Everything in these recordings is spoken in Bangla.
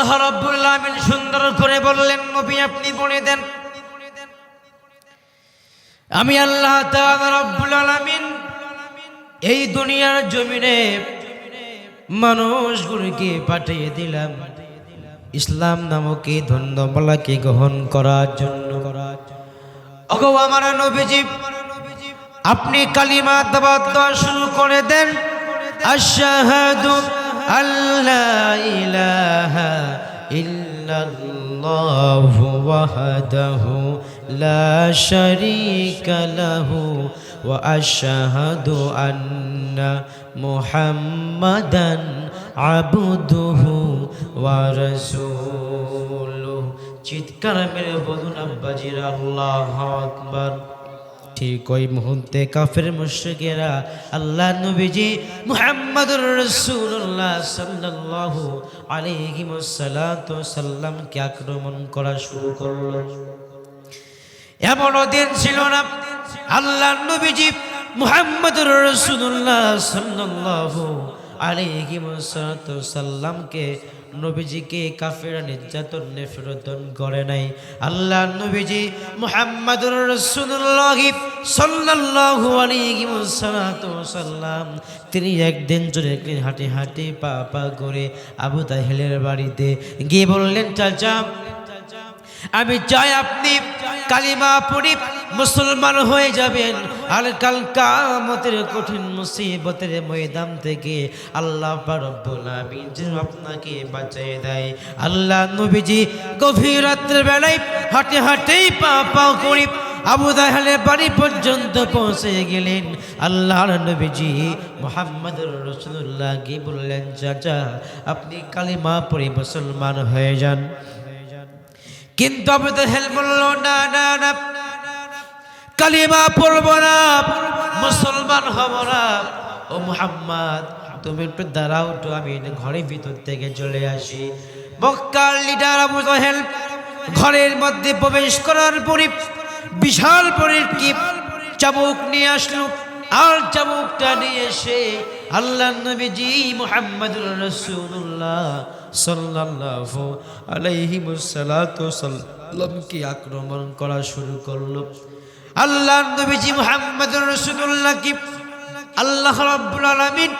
আল্লাহ রাব্বুল সুন্দর করে বললেন, নবী, আপনি বলে দেন। আমি আল্লাহ রাব্বুল আলামিন এই দুনিয়ার জমিনে মানুষগুলিকে পাঠিয়ে দিলাম। ইসলাম নামক এই ধন্যমালাকে গ্রহণ করার জন্য। অগো আমার নবীজি, আপনি কালিমা দাবাত শুরু করে দেন। আশহাদু আল্লাহ ইলাহা ইল্লাল্লাহু ওয়াহদাহু লা শারীকা লাহু ওয়া আশহাদু আন্না মুহাম্মাদান আবদুহু ওয়া রাসূলুহু। চিৎকার মেরে বলুন আব্বাজির আল্লাহ আকবার। ঠিক ওই মুহূর্তে কাফের মুশ্রিকেরা আল্লাহ নবীজি মুহাম্মদুর রাসূলুল্লাহ সাল্লাল্লাহু আলাইহি সাল্লামকে আক্রমণ করা শুরু করল। এমন দিন ছিল না। আল্লাহ নবীজি মুহাম্মদুর রাসূলুল্লাহ সাল্লাল্লাহু আলাইহি ওয়াসাল্লাতু সাল্লামকে নবীজিকে কাফেরা, নির্যাতন নিফরতন করে নাই। আল্লাহ নবীজি মুহাম্মাদুর রাসূলুল্লাহ সাল্লাল্লাহু আলাইহি ওয়াসাল্লাম তিনি একদিন একদিন হাঁটে হাঁটে পা পা করে আবু তাহেলের বাড়িতে গিয়ে বললেন, চাচা, আমি চাই আপনি কালিমা পড়ি মুসলমান হয়ে যাবেন। আর কাল কামতের কঠিন মুসিবতের ময়দান থেকে আল্লাহ আপনাকে বাঁচিয়ে দেয়। আল্লাহ নবীজি গভীর রাত্রের বেলায় হাঁটে হাঁটেই পা পা করি আবু দাহালের বাড়ি পর্যন্ত পৌঁছে গেলেন। আল্লাহর নবীজি মোহাম্মদ রসুল্লাহ গিয়ে বললেন, চাচা, আপনি কালিমা পড়ে মুসলমান হয়ে যান। কিন্তু আবু হেল বলল না না না কালিমা পড়ব না, মুসলমান হব না। ও মুহাম্মদ, তুমি একটু দাঁড়াও তো, আমি ঘরের ভিতর থেকে চলে আসি। মক্কার লিডার আবু জাহেল ঘরের মধ্যে প্রবেশ করার পরে বিশাল পরে কি চাবুক নিয়ে আসলো। আর চাবুকটা নিয়ে এসে আল্লাহ নবীজি মুহাম্মদুর রাসূলুল্লাহ সাল্লাল্লাহু আলাইহি মুসাল্লাতু সাল্লামকে আক্রমণ করা শুরু করল। আল্লাহ নবীজি মোহাম্মদ রসুল্লাহ কি? আল্লাহ রব্বুল আলমিন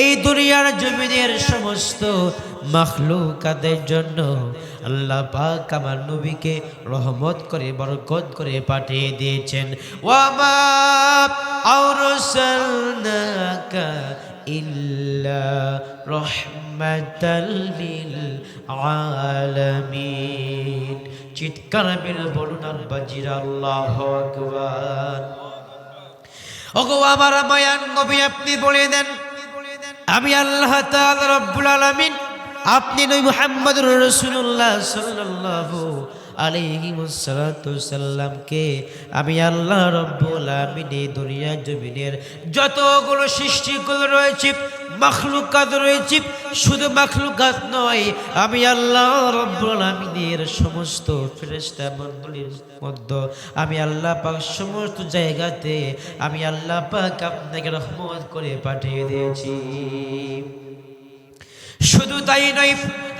এই দুনিয়ার জমিনের সমস্ত মখলুকাদের জন্য আল্লাহ পাক আমার নবীকে রহমত করে, বরকত করে পাঠিয়ে দিয়েছেন। ওয়ামা ইল্লা রহমাতাল লিল চিৎকার মেরে বলুন আব্বাজির আল্লাহ আকবার। ওগো আমার মায়ান নবী, আপনি বলে দেন, আমি আল্লাহ তাআলা রব্বুল আলামিন, আপনি নবী মুহাম্মদুর রাসূলুল্লাহ সাল্লাল্লাহু আলাইহি ওয়াসাল্লাতু সাল্লামকে আমি আল্লাহ রব্বুল আলামিন এই দুনিয়া জমিনের যতগুলো সৃষ্টিগুলো রয়েছে, মাখলুকাত রয়েছে, শুধু মাখলুকাত নয়, আমি আল্লাহ রব্বুল আলামিনের সমস্ত ফেরেশতা মণ্ডলীর মধ্যে আমি আল্লাহ পাক সমস্ত জায়গাতে আমি আল্লাহ পাক আপনাকে রহমত করে পাঠিয়ে দিয়েছি। শুধু তাই নয়,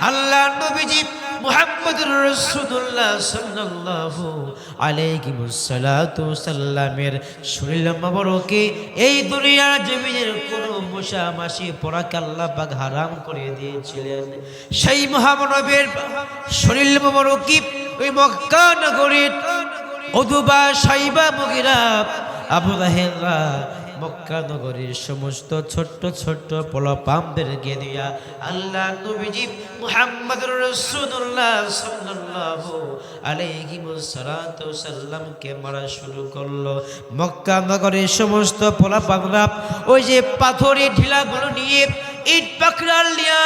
আল্লাহ নবীজি মুহাম্মদুর রাসূলুল্লাহ সাল্লাল্লাহু আলাইহি ওয়াসাল্লাতু সাল্লামের শরীর মোবারকে এই দুনিয়ার জমিনের কোন মশা মাসি পরাকে আল্লাহ পাক হারাম করে দিয়েছিলেন। সেই মহামানবের শরীর মোবারকে ওই মক্কা নগরীর অদুবা সাইবা মুগিরা আবু রাহেলরা মক্কা নগরীর সমস্ত ছোট্ট ছোট্ট পোলাপামদেরকে দিয়া, আল্লাহ নবীজি মুহাম্মদ রাসূলুল্লাহ সাল্লাল্লাহু আলাইহি সাল্লামকে মারা শুরু করল। মক্কা নগরীর সমস্ত পোলাপামরা ওই যে পাথরের ঢিলাগুলো নিয়ে ইট পাকড়াল নিয়া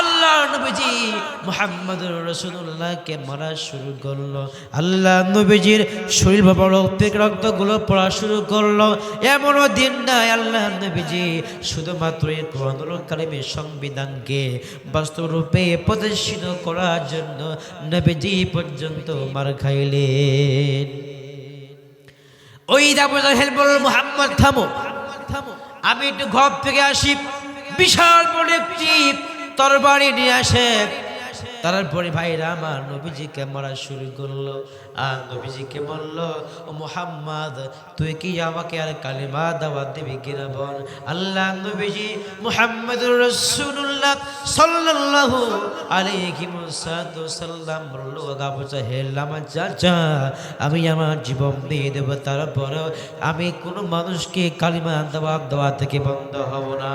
আল্লাহ নবীজি মুহাম্মদুর রাসূলুল্লাহকে মারা শুরু করল। আল্লাহ নবীজির শরীর বাবা রক্তগুলো পড়া শুরু করল। এমনও দিন নাই আল্লাহ নবীজি শুধুমাত্র এই কোরআনুল সংবিধানকে বাস্তব রূপে প্রদর্শিত করার জন্য নবীজি পর্যন্ত মার খাইলেন। ওই দাবু বলল, মোহাম্মদ থামো থামো। আমি একটু ঘর থেকে আসি। বিশাল বড় একটি তরবারি নিয়ে আসে। তারপরে ভাইরা আমার নবীজিকে মারা শুরু করল। আর নবীজিকে বলল, ও মোহাম্মদ, তুই কি আমাকে আর কালিমা দাওয়াত দিবি কিনা বল? আল্লাহ নবীজি মুহাম্মদুর রাসূলুল্লাহ সাল্লাল্লাহু আলাইহি সাল্লাম বলল গাবুচা হেলাম চাচা, আমি আমার জীবন দিয়ে দেব তারপর আমি কোনো মানুষকে কালিমা দেওয়া দেওয়া থেকে বন্ধ হব না।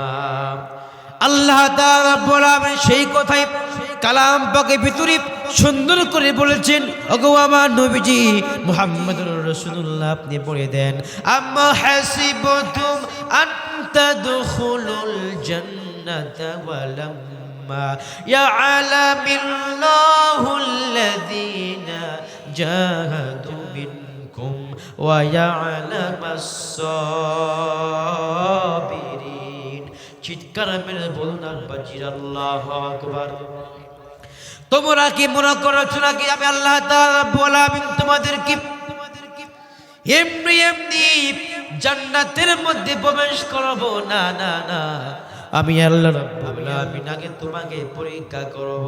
আল্লাহ বলাবেন সেই কথাই কালাম পাকে ভিতরে সুন্দর করে বলেছেন, ওগো আমার নবীজি মুহাম্মদুর রাসূলুল্লাহ, আপনি পড়ে দেন, আম্মা হাসিবতুম আন তাদখুলুল জান্নাতা চিৎকার মেরে বলুন বাজির আল্লাহ আকবার। তোমরা কি মনে করছ নাকি আমি আল্লাহ বলাম তোমাদের কি এমনি এমনি জান্নাতের মধ্যে প্রবেশ করাবো? না না না। আমি আল্লাহ রাব্বুল আলামিন। আগে তোমাকে পরীক্ষা করব।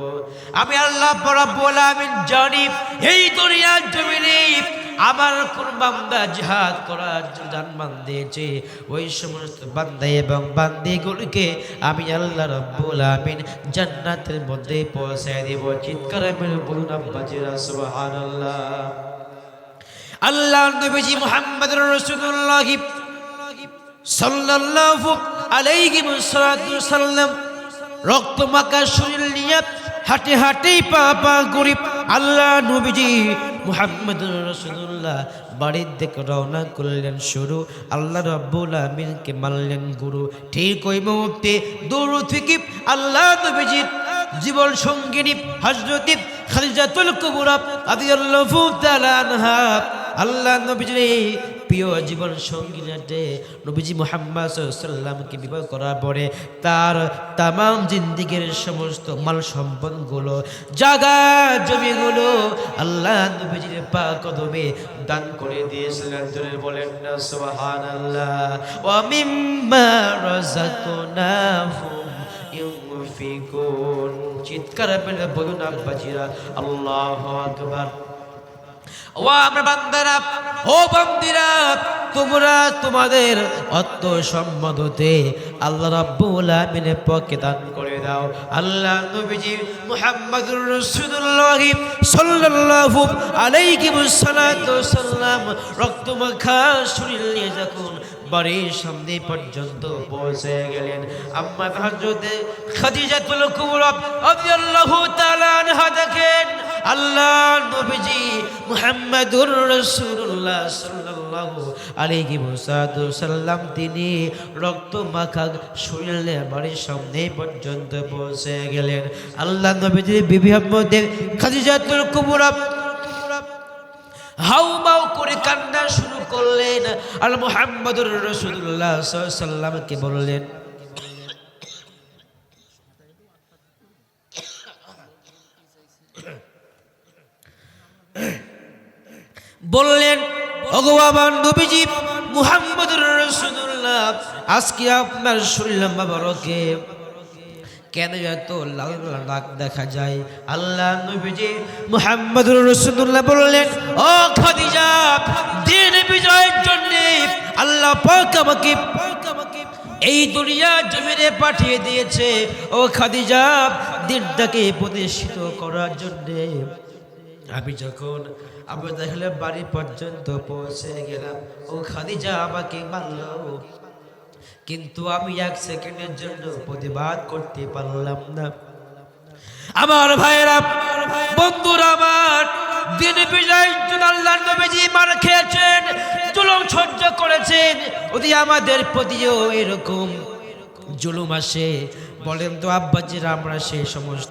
আমি আল্লাহ রাব্বুল আলামিন জানি এই দুনিয়ার জমিনে আমার কোন বান্দা জিহাদ করার জানমান দিয়েছে। ওই সমস্ত বান্দা এবং বান্দিগুলিকে আমি আল্লাহ রাব্বুল আলামিন জান্নাতের মধ্যে পৌঁছায় দেব। চিৎকার বলুন আব্বাজিরা সুবহানাল্লাহ। আল্লাহ নবীজি মুহাম্মদ রাসূলুল্লাহ সাল্লাল্লাহু আলাইহি ওয়াসাল্লাম রক্ত মাখা শরীর নিয়ে হাঁটে হাঁটে পা পা করি আল্লাহ নবীজি মুহাম্মদ রাসূলুল্লাহ বাড়ির দিকে রওনা করলেন শুরু। আল্লাহ রাব্বুল আমিনকে মানলেন গুরু। ঠিক ওই মুহূর্তে দূর থেকে আল্লাহ নবীজির জীবন সঙ্গিনী হজরত খালিজাতুল কুবরা আনহা, আল্লাহ নবীজির এই প্রিয় জীবন সঙ্গীনাটে নবীজি মোহাম্মদ সাল্লামকে বিবাহ করার পরে তার তামাম জিন্দিগির সমস্ত মাল সম্পদগুলো, জাগা জমিগুলো আল্লাহ নবীজির পা কদমে দান করে দিয়েছিলেন জোরে বলেন, না, সুবহানাল্লাহ, ওয়া মিম্মা চিৎকার পেলে বলুন আব্বাজিরা আল্লাহু আকবার। ও আমরা বান্দারা, ও বান্দিরা, তোমরা তোমাদের অর্থ সম্মদতে আল্লাহ রাব্বুল আমিনের পক্ষে দান করে দাও। আল্লাহ নবীজি মুহাম্মদুর রাসূলুল্লাহ সাল্লাল্লাহু আলাইহি ওয়াসাল্লাম রক্ত মাখা শরীর নিয়ে যখন বাড়ির সামনে পর্যন্ত পৌঁছে গেলেন আম্মা হযরতে খাদিজাতুল কুবরা রাদিয়াল্লাহু তাআলা আনহা আল্লাহ নবীজি মুহাম্মাদুর রাসূলুল্লাহ সাল্লাল্লাহু আলাইহি ওয়াসাল্লাম, তিনি রক্ত মাখা শরীরে বাড়ির সামনে পর্যন্ত পৌঁছে গেলেন। আল্লাহ নবীজি বিবি মধ্যে খাদিজাতুল কুবরা হাউমাউ করে কান্না শুরু করলেন। আল মুহাম্মাদুর রাসূলুল্লাহ সাল্লামকে বললেন বললেন, ভগবান নবীজি মুহাম্মদুর রাসূলুল্লাহ, আজকে আপনার শরীর বাবারকে। কেন এত লাল লাল দাগ দেখা যায়? আল্লাহ নবীজি মুহাম্মদুর রাসূলুল্লাহ বললেন, ও খাদিজা, দিন বিজয়ের জন্য আল্লাহ পাক আমাকে এই দুনিয়া জমিনে পাঠিয়ে দিয়েছে। ও খাদিজা, দিনটাকে প্রতিষ্ঠিত করার জন্যে। আমি যখন আমি দেখলে বাড়ি পর্যন্ত পৌঁছে গেলাম। ও খাদিজা আমাকে মারল কিন্তু আমি এক সেকেন্ডের জন্য প্রতিবাদ করতে পারলাম না। আমার ভাইয়েরা, বন্ধুরা আমার, দিন বিজয় আল্লাহ নবীজি মার খেয়েছেন, জুলুম সহ্য করেছেন। যদি আমাদের প্রতিও এরকম জুলুম আসে, বলেন তো আব্বাজিরা, আমরা সেই সমস্ত